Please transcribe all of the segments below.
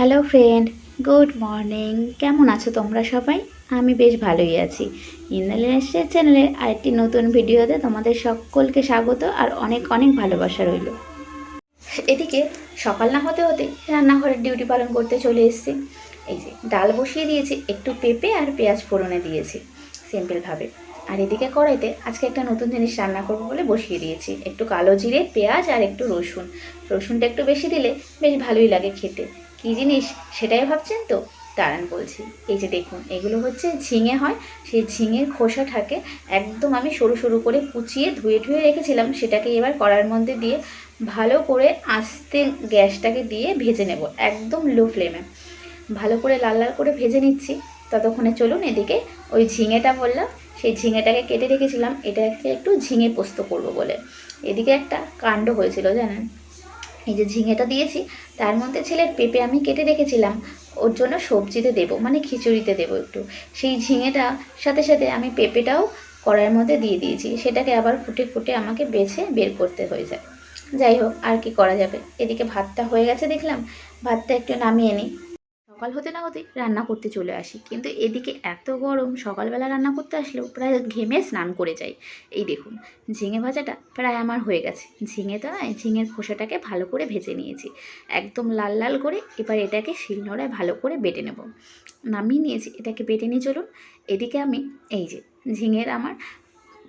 Hello friend good morning কেমন আছো তোমরা সবাই? আমি বেশ ভালোই আছি। ইন্দ্রালিনাসের চ্যানেলে আরেকটি নতুন ভিডিওতে তোমাদের সকলকে স্বাগত আর অনেক অনেক ভালোবাসা রইল। এদিকে সকাল না হতে হতে রান্নাঘরের ডিউটি পালন করতে চলে এসেছি। এই যে ডাল বসিয়ে দিয়েছি, একটু পেঁপে আর পেঁয়াজ ফোড়নে দিয়েছি সিম্পলভাবে আর এদিকে কড়াইতে আজকে একটা নতুন জিনিস রান্না করব বলে বসিয়ে দিয়েছি। একটু কালো জিরে, পেঁয়াজ আর একটু রসুন। রসুনটা একটু বেশি দিলে বেশ ভালোই লাগে খেতে। কী জিনিস? সেটাই ভাবছেন তো? দাঁড়ান বলছি। এই যে দেখুন, এগুলো হচ্ছে ঝিঙে হয়। সেই ঝিঙের খোসাটাকে একদম আমি সরু সরু করে কুচিয়ে ধুয়ে ধুয়ে রেখেছিলাম। সেটাকে এবার কড়ার মধ্যে দিয়ে ভালো করে আস্তে গ্যাসটাকে দিয়ে ভেজে নেব, একদম লো ফ্লেমে। ভালো করে লাল লাল করে ভেজে নিচ্ছি। ততক্ষণে চলুন এদিকে ওই ঝিঙেটা বললাম। সেই ঝিঙেটাকে কেটে রেখেছিলাম। এটাকে একটু ঝিঙে পোস্ত করব বলে। এদিকে একটা কাণ্ড হয়েছিল, জানেন? এই যে ঝিঙেটা দিয়েছি, তার মধ্যে ছেলের পেঁপে আমি কেটে রেখেছিলাম। ওর জন্য সবজিতে দেবো মানে খিচুড়িতে দেবো একটু। সেই ঝিঙেটা সাথে সাথে আমি পেঁপেটাও কড়াইয়ের মধ্যে দিয়ে দিয়েছি। সেটাকে আবার ফুটে ফুটে আমাকে বেছে বের করতে হয়ে যায়। যাই হোক, আর কি করা যাবে? এদিকে ভাতটা হয়ে গেছে দেখলাম। ভাতটা একটু নামিয়ে নিই। সকাল হতে না হতেই রান্না করতে চলে আসি। কিন্তু এদিকে এত গরম, সকালবেলা রান্না করতে আসলেও প্রায় ঘেমে স্নান করে যাই। এই দেখুন, ঝিঙে ভাজাটা প্রায় আমার হয়ে গেছে। ঝিঙে তো নয়, ঝিঙের খোসাটাকে ভালো করে ভেজে নিয়েছি। একদম লাল লাল করে এবার এটাকে শিলনোড়ায় ভালো করে বেটে নেব। নামিয়ে নিয়েছি, এটাকে বেটে নিয়ে চলুন। এদিকে আমি, এই যে, ঝিঙের আমার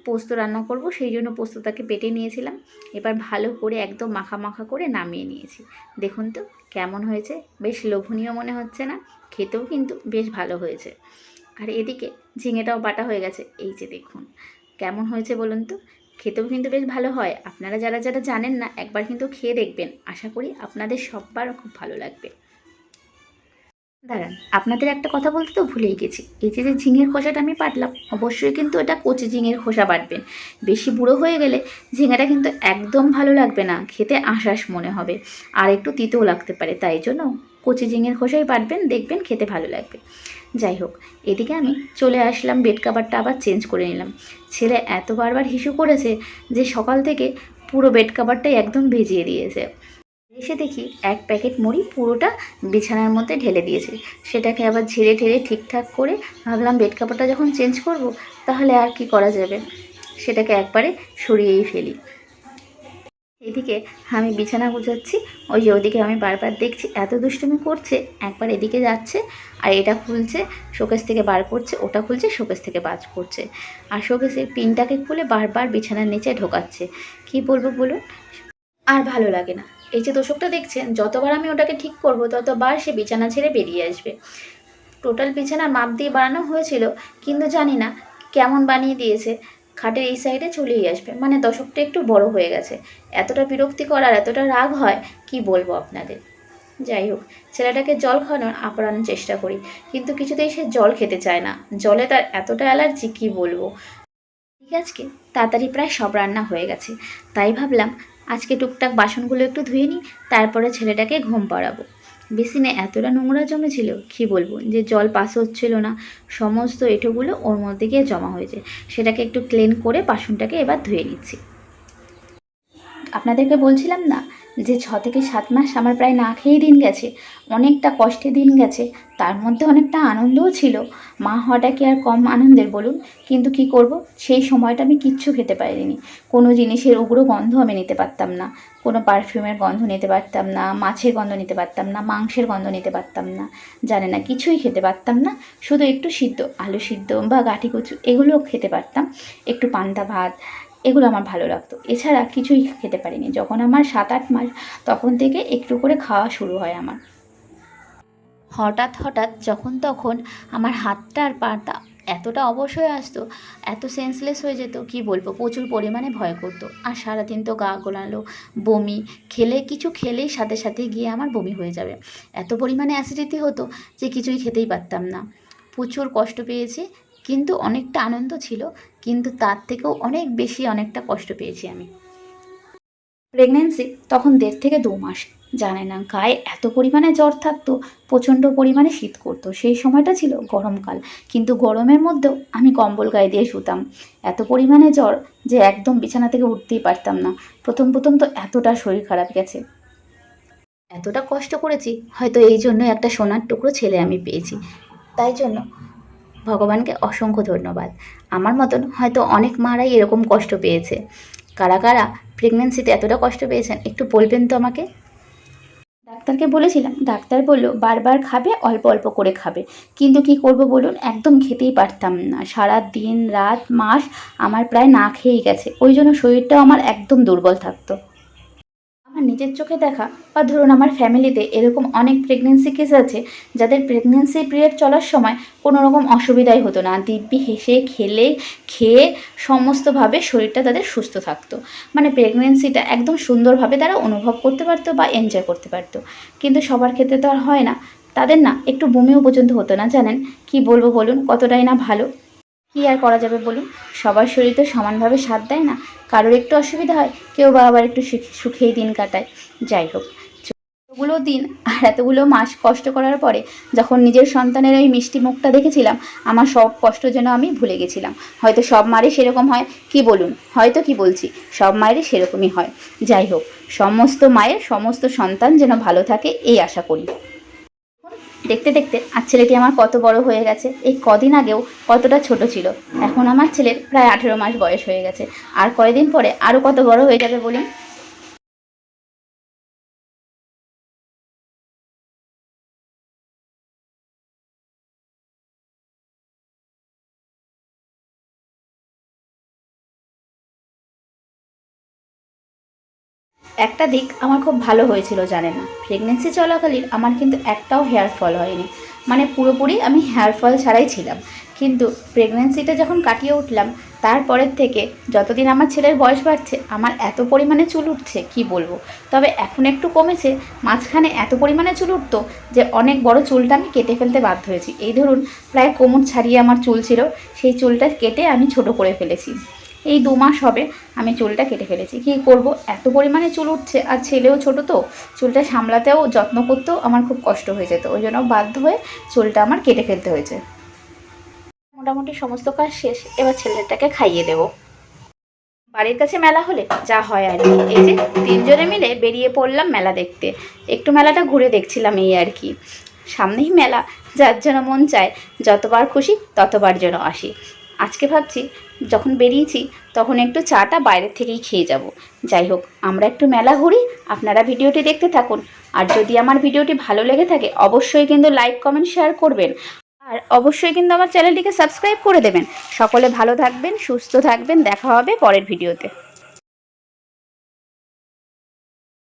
পোস্ত রান্না করব, সেই জন্য পোস্তটাকে পেটে নিয়েছিলাম। এবার ভালো করে একদম মাখা মাখা করে নামিয়ে নিয়েছি। দেখুন তো কেমন হয়েছে। বেশ লোভনীয় মনে হচ্ছে না, খেতেও কিন্তু বেশ ভালো হয়েছে। আর এদিকে ঝিঙেটাও বাটা হয়ে গেছে, এই যে দেখুন। কেমন হয়েছে বলুন তো? খেতেও কিন্তু বেশ ভালো হয়। আপনারা যারা যারা জানেন না, একবার কিন্তু খেয়ে দেখবেন। আশা করি আপনাদের সববার খুব ভালো লাগবে। দাঁড়ান, আপনাদের একটা কথা বলতে তো ভুলেই গেছি। এই যে যে ঝিঙের খোসাটা আমি পাটলাম অবশ্যই কিন্তু এটা কচি ঝিঙের খোসা বাটবেন বেশি বুড়ো হয়ে গেলে ঝিঙেটা কিন্তু একদম ভালো লাগবে না, খেতে আশাস মনে হবে। আর একটু তিতেও লাগতে পারে, তাই জন্য কচি ঝিঙের খোসাই বাটবেন, দেখবেন খেতে ভালো লাগবে। যাই হোক, এদিকে আমি চলে আসলাম, বেড কাভারটা আবার চেঞ্জ করে নিলাম। ছেলে এত বারবার হিসু করেছে যে সকাল থেকে পুরো বেড কাভারটাই একদম ভিজিয়ে দিয়েছে। এসে দেখি এক প্যাকেট মুড়ি পুরোটা বিছানার মধ্যে ঢেলে দিয়েছে। সেটাকে আবার ঝেড়ে ঢেড়ে ঠিকঠাক করে ভাবলাম বেড কাপড়টা যখন চেঞ্জ করব, তাহলে আর কি করা যাবে? সেটাকে একবারে সরিয়েই ফেলি। এদিকে আমি বিছানা গুছাচ্ছি, ওই যে ওদিকে আমি বারবার দেখছি, এত দুষ্টুমি করছে, একবার এদিকে যাচ্ছে, আর এটা খুলছে, শোকেস থেকে বার করছে, ওটা খুলছে, শোকেস থেকে বার করছে। আর শোকেসের পিনটাকে খুলে বারবার বিছানার নিচে ঢোকাচ্ছে। কি বলব বলুন? আর ভালো লাগে না। এই যে দোষকটা দেখছেন, যতবার আমি ওটাকে ঠিক করব, ততবার সে বিছানা ছেড়ে বেরিয়ে আসবে। টোটাল বিছানা মাপ দিয়ে বানানো হয়েছিল, কিন্তু জানি না কেমন বানিয়ে দিয়েছে। খাটের এই সাইডে চলেই আসবে। মানে দশকটা একটু বড় হয়ে গেছে। এতটা বিরক্তিকর আর এতটা রাগ হয়, কি বলব আপনাদের? যাই হোক, ছেলেটাকে জল খাওয়ানোর আপ্রাণের চেষ্টা করি, কিন্তু কিছুতেই সে জল খেতে চায় না। জলে তার এতটা অ্যালার্জি, কি বলব? ঠিক আজকে তাড়াতাড়ি প্রায় সব রান্না হয়ে গেছে। তাই ভাবলাম আজকে টুকটাক বাসনগুলো একটু ধুয়ে নিই, তারপরে ছেলেটাকে ঘুম পাড়াবো। বেসিনে এতটা নোংরা জমেছিল, কি বলব? যে জল পাস হচ্ছিল না। সমস্ত এঁটোগুলো ওর মধ্যে গিয়ে জমা হয়েছে সেটাকে একটু ক্লিন করে বাসনটাকে এবার ধুয়ে নিচ্ছি। আপনাদেরকে বলছিলাম না যে ছ থেকে সাত মাস আমার প্রায় না খেয়েই দিন গেছে, অনেকটা কষ্টে দিন গেছে, তার মধ্যে অনেকটা আনন্দও ছিল। মা হওয়াটা কি আর কম আনন্দের বলুন? কিন্তু কি করব? সেই সময়টা আমি কিচ্ছু খেতে পারিনি। কোনো জিনিসের উগ্র গন্ধ আমি নিতে পারতাম না, কোনো পারফিউমের গন্ধ নিতে পারতাম না, মাছের গন্ধ নিতে পারতাম না, মাংসের গন্ধ নিতে পারতাম না, জানে না কিছুই খেতে পারতাম না, শুধু একটু সিদ্ধ, আলু সিদ্ধ বা গাঠি কচু এগুলোও খেতে পারতাম। একটু পান্তা ভাত এগুলো আমার ভালো লাগতো। এছাড়া কিছুই খেতে পারিনি। যখন আমার সাত আট মাস, তখন থেকে একটু করে খাওয়া শুরু হয় আমার। হঠাৎ হঠাৎ, যখন তখন আমার হাতটা আর পাটা এতটা অবশ হয়ে আসতো, এত সেন্সলেস হয়ে যেত, কি বলব, প্রচুর পরিমাণে ভয় করতো। আর সারাদিন তো গা গোলালো, বমি, খেলে, কিছু খেলেই সাথে সাথে গিয়ে আমার বমি হয়ে যাবে। এত পরিমাণে অ্যাসিডিটি হতো যে কিছুই খেতেই পারতাম না। প্রচুর কষ্ট পেয়েছি কিন্তু অনেকটা আনন্দ ছিল, কিন্তু তার থেকেও অনেক বেশি অনেকটা কষ্ট পেয়েছি আমি। প্রেগনেন্সি তখন দেড় থেকে দু মাস। জানে না গায়ে এত পরিমাণে জ্বর থাকতো, প্রচণ্ড পরিমাণে শীত করতো। সেই সময়টা ছিল গরমকাল, কিন্তু গরমের মধ্যেও আমি কম্বল গায়ে দিয়ে শুতাম। এত পরিমাণে জ্বর যে একদম বিছানা থেকে উঠতেই পারতাম না। প্রথম প্রথম তো এতটা শরীর খারাপ গেছে। এতটা কষ্ট করেছি, হয়তো এই জন্য একটা সোনার টুকরো ছেলে আমি পেয়েছি। তাই জন্য ভগবানকে অসংখ্য ধন্যবাদ। আমার মতন হয়তো অনেক মারাই এরকম কষ্ট পেয়েছে। কারা কারা প্রেগনেন্সিতে এতটা কষ্ট পেয়েছেন, একটু বলবেন তো আমাকে? ডাক্তারকে বলেছিলাম, ডাক্তার বলল, বারবার খাবে, অল্প অল্প করে খাবে। কিন্তু কি করব বলুন, একদম খেতেই পারতাম না। সারা দিন, রাত, মাস আমার প্রায় না খেয়েই গেছে। ওই জন্য শরীরটাও আমার একদম দুর্বল থাকতো। আমার নিজের চোখে দেখা বা ধরুন আমার ফ্যামিলিতে এরকম অনেক প্রেগনেন্সি কেস আছে, যাদের প্রেগনেন্সি পিরিয়ড চলার সময় কোনো রকম অসুবিধাই হতো না। দিব্যি হেসে, খেলে, খেয়ে সমস্তভাবে শরীরটা তাদের সুস্থ থাকতো। মানে প্রেগনেন্সিটা একদম সুন্দরভাবে তারা অনুভব করতে পারতো বা এনজয় করতে পারতো। কিন্তু সবার ক্ষেত্রে তো আর হয় না। তাদের না একটু বমিও পর্যন্ত হতো না, জানেন? কি বলব বলুন? কতটাই না ভালো? কী আর করা যাবে বলুন? সবার শরীর তো সমানভাবে সাথ দেয় না। কারোর একটু অসুবিধা হয়, কেউ বা আবার একটু সুখেই দিন কাটায়। যাই হোক এতগুলো দিন আর এতগুলো মাস কষ্ট করার পরে যখন নিজের সন্তানের ওই মিষ্টি মুখটা দেখেছিলাম, আমার সব কষ্ট যেন আমি ভুলে গেছিলাম। হয়তো সব মায়েরই সেরকম হয়, কি বলুন? হয়তো কি বলছি? সব মায়েরই সেরকমই হয়। যাই হোক, সমস্ত মায়ের সমস্ত সন্তান যেন ভালো থাকে, এই আশা করি। দেখতে দেখতে আর ছেলেটি আমার কত বড় হয়ে গেছে। এই কদিন আগেও কতটা ছোট ছিল। এখন আমার ছেলের প্রায় আঠেরো মাস বয়স হয়ে গেছে। আর কয়েকদিন পরে আরও কত বড় হয়ে যাবে বলুন? একটা দিক আমার খুব ভালো হয়েছিল জানে না। প্রেগনেন্সি চলাকালীন আমার কিন্তু একটাও হেয়ার ফল হয়নি। মানে পুরোপুরি আমি হেয়ার ফল ছাড়াই ছিলাম। কিন্তু প্রেগনেন্সিটা যখন কাটিয়ে উঠলাম, তারপরের থেকে যতদিন আমার ছেলের বয়স বাড়ছে, আমার এত পরিমাণে চুল উঠছে, কি বলব? তবে এখন একটু কমেছে, মাঝখানে এত পরিমাণে চুল উঠতো যে অনেক বড় চুলটা আমি কেটে ফেলতে বাধ্য হয়েছি। এই ধরুন, প্রায় কোমর ছাড়িয়ে আমার চুল ছিল, সেই চুলটা কেটে আমি ছোট করে ফেলেছি। এই দু মাস হবে আমি চুলটা কেটে ফেলেছি। কী করব? এত পরিমাণে চুল উঠছে, আর ছেলেও ছোট তো, চুলটা সামলাতেও যত্ন করতেও আমার খুব কষ্ট হয়ে যেত। ওই জন্য বাধ্য হয়ে চুলটা আমার কেটে ফেলতে হয়েছে। মোটামুটি সমস্ত কাজ শেষ, এবার ছেলেটাকে খাইয়ে দেবো। বাড়ির কাছে মেলা হলে যা হয় আর কি। এই যে তিনজনে মিলে বেরিয়ে পড়লাম মেলা দেখতে। একটু মেলাটা ঘুরে দেখছিলাম এই আর কি। সামনেই মেলা, যার জন্য মন চায়, যতবার খুশি ততবার যেন আসি। আজকে ভাবছি, যখন বেরিয়েছি, তখন একটু চাটা বাইরের থেকেই খেয়ে যাব। যাই হোক, আমরা একটু মেলা ঘুরি, আপনারা ভিডিওটি দেখতে থাকুন। আর যদি আমার ভিডিওটি ভালো লেগে থাকে, অবশ্যই কিন্তু লাইক, কমেন্ট, শেয়ার করবেন। আর অবশ্যই কিন্তু আমার চ্যানেলটিকে সাবস্ক্রাইব করে দেবেন। সকলে ভালো থাকবেন, সুস্থ থাকবেন, দেখা হবে পরের ভিডিওতে।